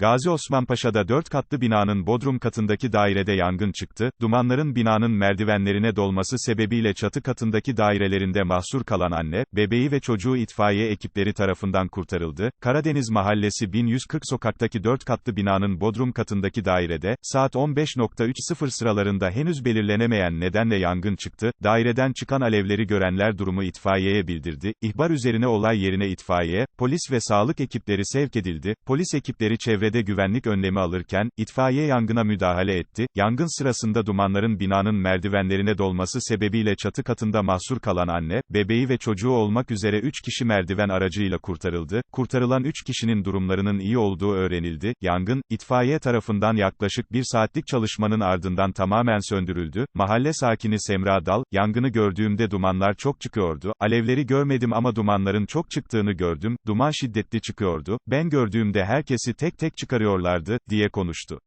Gazi Osman Paşa'da 4 katlı binanın bodrum katındaki dairede yangın çıktı, dumanların binanın merdivenlerine dolması sebebiyle çatı katındaki dairelerinde mahsur kalan anne, bebeği ve çocuğu itfaiye ekipleri tarafından kurtarıldı. Karadeniz Mahallesi 1140 sokaktaki 4 katlı binanın bodrum katındaki dairede, saat 15.30 sıralarında henüz belirlenemeyen nedenle yangın çıktı, daireden çıkan alevleri görenler durumu itfaiyeye bildirdi, ihbar üzerine olay yerine itfaiye, polis ve sağlık ekipleri sevk edildi, polis ekipleri çevrede güvenlik önlemi alırken, itfaiye yangına müdahale etti, yangın sırasında dumanların binanın merdivenlerine dolması sebebiyle çatı katında mahsur kalan anne, bebeği ve çocuğu olmak üzere 3 kişi merdiven aracıyla kurtarıldı, kurtarılan 3 kişinin durumlarının iyi olduğu öğrenildi, yangın, itfaiye tarafından yaklaşık bir saatlik çalışmanın ardından tamamen söndürüldü, mahalle sakini Semra Dal, yangını gördüğümde dumanlar çok çıkıyordu, alevleri görmedim ama dumanların çok çıktığını gördüm, duman şiddetli çıkıyordu, ben gördüğümde herkesi tek tek çıkarıyorlardı, diye konuştu.